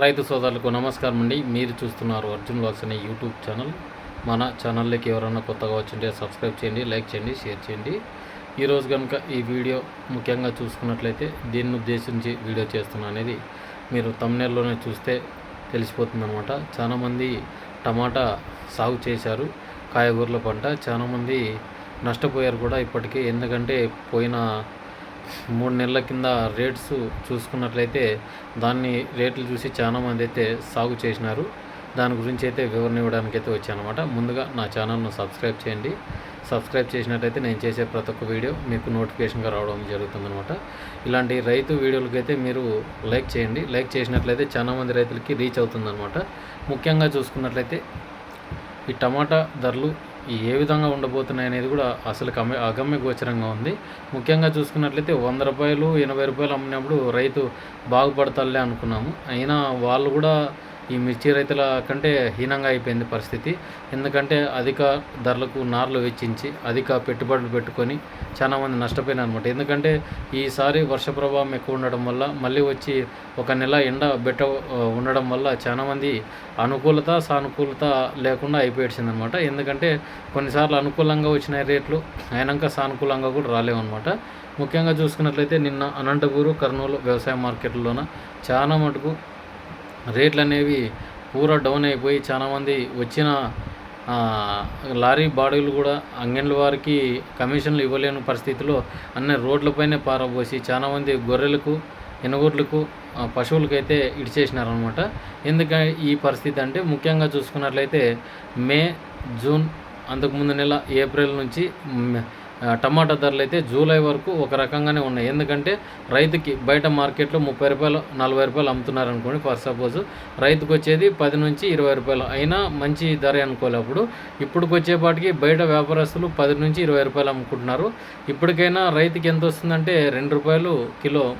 రైతు సోదరులకు నమస్కారం అండి. మీరు చూస్తున్నారు అర్జున్ వాక్స్ అనే యూట్యూబ్ ఛానల్. మన ఛానల్లోకి ఎవరైనా కొత్తగా వచ్చింటే సబ్స్క్రైబ్ చేయండి లైక్ చేయండి షేర్ చేయండి. ఈరోజు కనుక ఈ వీడియో ముఖ్యంగా చూసుకున్నట్లయితే దీన్ని ఉద్దేశించి వీడియో చేస్తున్నా అనేది మీరు తమ్నేల్లోనే చూస్తే తెలిసిపోతుంది అనమాట చాలామంది టమాటా సాగు చేశారు కాయగూరల పంట. చాలామంది నష్టపోయారు కూడా ఇప్పటికే. ఎందుకంటే పోయిన మూడు నెలల కింద రేట్స్ చూసుకున్నట్లయితే దాన్ని రేట్లు చూసి చాలా మంది అయితే సాగు చేసినారు. దాని గురించి అయితే వివరణ ఇవ్వడానికి అయితే వచ్చానమాట. ముందుగా నా ఛానల్ను సబ్స్క్రైబ్ చేయండి. సబ్స్క్రైబ్ చేసినట్లయితే నేను చేసే ప్రతి ఒక్క వీడియో మీకు నోటిఫికేషన్గా రావడం జరుగుతుందనమాట ఇలాంటి రైతు వీడియోలకైతే మీరు లైక్ చేయండి. లైక్ చేసినట్లయితే చాలా మంది రైతులకి రీచ్ అవుతుందనమాట ముఖ్యంగా చూసుకున్నట్లయితే ఈ టమాటా ధరలు ఏ విధంగా ఉండబోతున్నాయి అనేది కూడా అసలు కమ్య అగమ్య గోచరంగా ఉంది. ముఖ్యంగా చూసుకున్నట్లయితే వంద రూపాయలు ఎనభై రూపాయలు అమ్మినప్పుడు రైతు బాగుపడతాలే అనుకున్నాము. అయినా వాళ్ళు కూడా ఈ మిర్చి రైతుల కంటే హీనంగా అయిపోయింది పరిస్థితి. ఎందుకంటే అధిక ధరలకు నార్లు వెచ్చించి అధిక పెట్టుబడులు పెట్టుకొని చాలామంది నష్టపోయినారు అనమాట ఎందుకంటే ఈసారి వర్ష ప్రభావం ఎక్కువ ఉండడం వల్ల మళ్ళీ వచ్చి ఒక నెల ఎండ బెట్ట ఉండడం వల్ల చాలామంది అనుకూలత సానుకూలత లేకుండా అయిపోయేసింది అనమాట ఎందుకంటే కొన్నిసార్లు అనుకూలంగా వచ్చిన రేట్లు అయినాక సానుకూలంగా కూడా రాలేవన్నమాట. ముఖ్యంగా చూసుకున్నట్లయితే నిన్న అనంతపూరు కర్నూలు వ్యవసాయ మార్కెట్లలోన చాలా మటుకు రేట్లు అనేవి పూరా డౌన్ అయిపోయి చాలామంది వచ్చిన లారీ బాడీలు కూడా అంగన్ల వారికి కమిషన్లు ఇవ్వలేని పరిస్థితిలో అన్ని రోడ్లపైనే పారబోసి చాలామంది గొర్రెలకు ఎనుగోడ్లకు పశువులకైతే ఇడిచేసినారనమాట ఎందుకంటే ఈ పరిస్థితి అంటే ముఖ్యంగా చూసుకున్నట్లయితే మే జూన్ అంతకుముందు నెల ఏప్రిల్ నుంచి టమాటా ధరలు అయితే జూలై వరకు ఒక రకంగానే ఉన్నాయి. ఎందుకంటే రైతుకి బయట మార్కెట్లో ముప్పై రూపాయలు నలభై రూపాయలు అమ్ముతున్నారు అనుకోండి ఫర్ సపోజ్. రైతుకు వచ్చేది పది నుంచి ఇరవై రూపాయలు. అయినా మంచి ధర అనుకోలే అప్పుడు ఇప్పుడుకి వచ్చేపాటికి బయట వ్యాపారస్తులు పది నుంచి ఇరవై రూపాయలు అమ్ముకుంటున్నారు. ఇప్పటికైనా రైతుకి ఎంత వస్తుందంటే రెండు రూపాయలు కిలో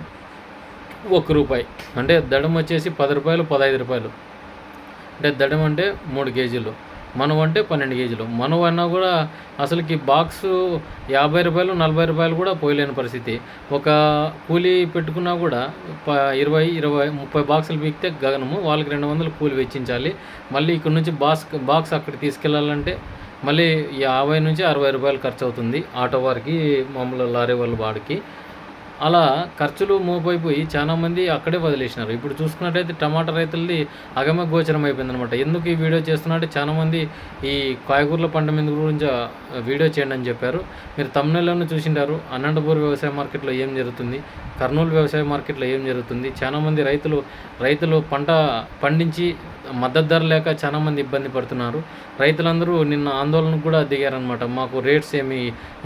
ఒక రూపాయి. అంటే దడం వచ్చేసి పది రూపాయలు పదహైదు రూపాయలు. అంటే దడం అంటే మూడు కేజీలు. మనవ అంటే పన్నెండు కేజీలు. మనవ అన్నా కూడా అసలుకి బాక్స్ యాభై రూపాయలు నలభై రూపాయలు కూడా పోయలేని పరిస్థితి. ఒక కూలీ పెట్టుకున్నా కూడా ప ఇరవై ఇరవై ముప్పై బాక్సులు పీకితే గగనము. వాళ్ళకి రెండు వందలు కూలి వెచ్చించాలి. మళ్ళీ ఇక్కడ నుంచి బాక్స్ బాక్స్ అక్కడికి తీసుకెళ్ళాలంటే మళ్ళీ యాభై నుంచి అరవై రూపాయలు ఖర్చు అవుతుంది ఆటో వారికి మామూలు లారీ వాళ్ళ వాడికి. అలా ఖర్చులు మోపైపోయి చాలామంది అక్కడే వదిలేసినారు. ఇప్పుడు చూసుకున్నట్టయితే టమాటా రైతులది అగమ గోచరం అయిపోయింది అనమాట ఎందుకు ఈ వీడియో చేస్తున్నట్టే చాలామంది ఈ కాయగూరల పంట మీద గురించి వీడియో చేయండి అని చెప్పారు. మీరు తమిళనాడులోనే చూసింటారు. అనంతపూర్ వ్యవసాయ మార్కెట్లో ఏం జరుగుతుంది? కర్నూలు వ్యవసాయ మార్కెట్లో ఏం జరుగుతుంది? చాలామంది రైతులు రైతులు పంట పండించి మద్దతు ధర లేక చాలామంది ఇబ్బంది పడుతున్నారు. రైతులందరూ నిన్న ఆందోళనకు కూడా దిగారనమాట మాకు రేట్స్ ఏమి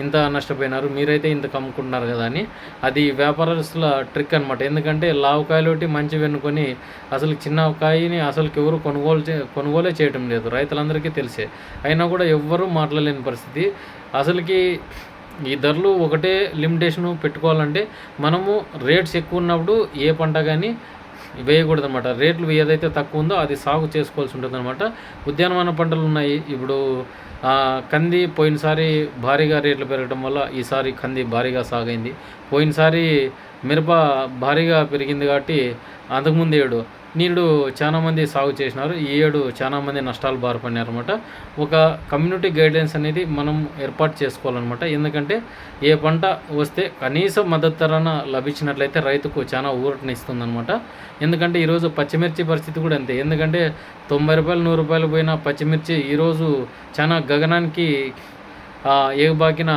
ఇంత నష్టపోయినారు మీరైతే ఇంత కమ్ముకుంటున్నారు కదా అని. అది వ్యాపారస్తుల ట్రిక్ అనమాట ఎందుకంటే లావు కాయలు ఒకటి మంచి వెనుకొని అసలు చిన్న కాయని అసలు ఎవరు కొనుగోలు చే కొనుగోలే చేయటం లేదు. రైతులందరికీ తెలిసే. అయినా కూడా ఎవ్వరూ మాట్లాడలేని పరిస్థితి. అసలుకి ఈ ధరలు ఒకటే లిమిటేషన్ పెట్టుకోవాలంటే మనము రేట్స్ ఎక్కువ ఉన్నప్పుడు ఏ పంట కానీ వేయకూడదు అనమాట రేట్లు ఏదైతే తక్కువ ఉందో అది సాగు చేసుకోవాల్సి ఉంటుంది అనమాట ఉద్యానవన పంటలు ఉన్నాయి. ఇప్పుడు కంది పోయినసారి భారీగా రేట్లు పెరగడం వల్ల ఈసారి కంది భారీగా సాగైంది. పోయినసారి మిరప భారీగా పెరిగింది కాబట్టి అంతకుముందు ఏడు నీళ్ళు చాలామంది సాగు చేసినారు. ఈ ఏడు చాలామంది నష్టాలు బారిపడినారు అనమాట ఒక కమ్యూనిటీ గైడ్లైన్స్ అనేది మనం ఏర్పాటు చేసుకోవాలన్నమాట. ఎందుకంటే ఏ పంట వస్తే కనీస మద్దతు ధరన లభించినట్లయితే రైతుకు చాలా ఊరటనిస్తుంది అనమాట ఎందుకంటే ఈరోజు పచ్చిమిర్చి పరిస్థితి కూడా అంతే. ఎందుకంటే తొంభై రూపాయలు నూరు రూపాయలు పోయిన పచ్చిమిర్చి ఈరోజు చాలా గగనానికి ఆ, ఏగబాకిన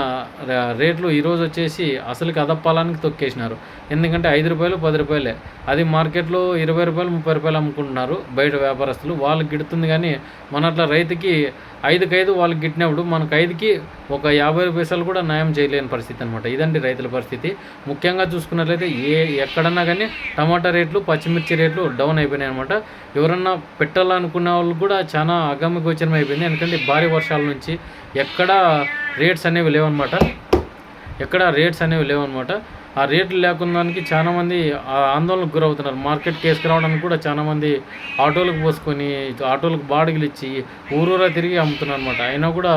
రేట్లు ఈరోజు వచ్చేసి అసలుకి అదప్పాలానికి తొక్కేసినారు. ఎందుకంటే ఐదు రూపాయలు పది రూపాయలే. అది మార్కెట్లో ఇరవై రూపాయలు ముప్పై రూపాయలు అమ్ముకుంటున్నారు బయట వ్యాపారస్తులు. వాళ్ళకి గిడుతుంది కానీ మన అట్లా రైతుకి ఐదుకి ఐదు వాళ్ళకి గిట్టినప్పుడు మనకు ఐదుకి ఒక యాభై పైసలు కూడా న్యాయం చేయలేని పరిస్థితి అనమాట ఇదండి రైతుల పరిస్థితి. ముఖ్యంగా చూసుకున్నట్లయితే ఏ ఎక్కడన్నా కానీ టమాటా రేట్లు పచ్చిమిర్చి రేట్లు డౌన్ అయిపోయినాయి అనమాట ఎవరన్నా పెట్టాలనుకున్న వాళ్ళు కూడా చాలా అగమ్యగోచరం అయిపోయింది ఎందుకంటే భారీ వర్షాల నుంచి ఎక్కడ రేట్స్ అనేవి లేవన్నమాట. ఎక్కడ రేట్స్ అనేవి లేవన్నమాట. ఆ రేట్లు లేకుండానికి చాలామంది ఆందోళనకు గురవుతున్నారు. మార్కెట్కి వేసుకురావడానికి కూడా చాలామంది ఆటోలకు పోసుకొని ఆటోలకు బాడుగులు ఇచ్చి ఊరూరా తిరిగి అమ్ముతున్నారు అనమాట అయినా కూడా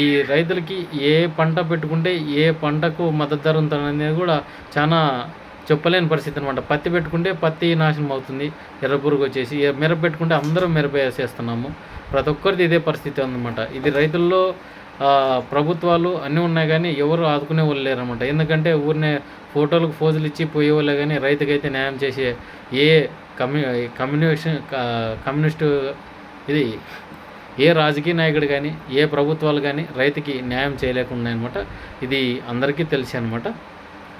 ఈ రైతులకి ఏ పంట పెట్టుకుంటే ఏ పంటకు మద్దతు ధర ఉంటుంది అనేది కూడా చాలా చెప్పలేని పరిస్థితి అనమాట పత్తి పెట్టుకుంటే పత్తి నాశనం అవుతుంది. ఎర్రపురుగు వచ్చేసి మిరప పెట్టుకుంటే అందరం మిరప వేసేస్తున్నాము. ప్రతి ఒక్కరిది ఇదే పరిస్థితి ఉందన్నమాట ఇది రైతుల్లో ప్రభుత్వాలు అన్నీ ఉన్నాయి కానీ ఎవరు ఆదుకునే వాళ్ళు లేరనమాట ఎందుకంటే ఊరినే ఫోటోలకు ఫోజులు ఇచ్చి పోయేవాళ్ళే కానీ రైతుకైతే న్యాయం చేసే ఏ కమ్యూ కమ్యూనికేషన్ కమ్యూనిస్టు ఇది ఏ రాజకీయ నాయకుడు కానీ ఏ ప్రభుత్వాలు కానీ రైతుకి న్యాయం చేయలేకుండా అనమాట ఇది అందరికీ తెలిసి అనమాట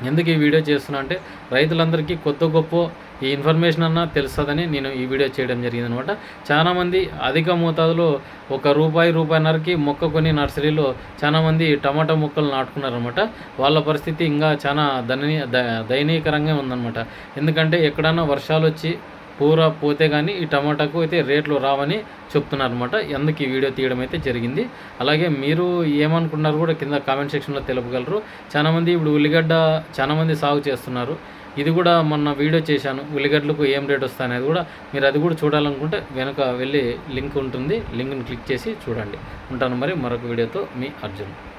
ఎందుకు ఈ వీడియో చేస్తున్నా అంటే రైతులందరికీ కొత్త గొప్ప ఈ ఇన్ఫర్మేషన్ అన్నా తెలుస్తుందని నేను ఈ వీడియో చేయడం జరిగింది అనమాట చాలామంది అధిక మోతాదులో ఒక రూపాయి రూపాయిన్నరకి మొక్క కొన్ని నర్సరీలో చాలామంది టమాటా మొక్కలు నాటుకున్నారనమాట. వాళ్ళ పరిస్థితి ఇంకా చాలా దయనీయ ద- దయనీయకరంగా ఉందన్నమాట ఎందుకంటే ఎక్కడన్నా వర్షాలు వచ్చి పూర పోతే కానీ ఈ టమాటాకు అయితే రేట్లు రావని చెప్తున్నారు అనమాట ఎందుకు ఈ వీడియో తీయడం అయితే జరిగింది. అలాగే మీరు ఏమనుకున్నారు కూడా కింద కామెంట్ సెక్షన్లో తెలుపగలరు. చాలామంది ఇప్పుడు ఉల్లిగడ్డ చాలామంది సాగు చేస్తున్నారు. ఇది కూడా మొన్న వీడియో చేశాను. ఉల్లిగడ్డలకు ఏం రేట్ వస్తాయి అనేది కూడా మీరు అది కూడా చూడాలనుకుంటే వెనక వెళ్ళి లింక్ ఉంటుంది. లింక్ని క్లిక్ చేసి చూడండి. ఉంటాను మరి మరొక వీడియోతో మీ అర్జున్.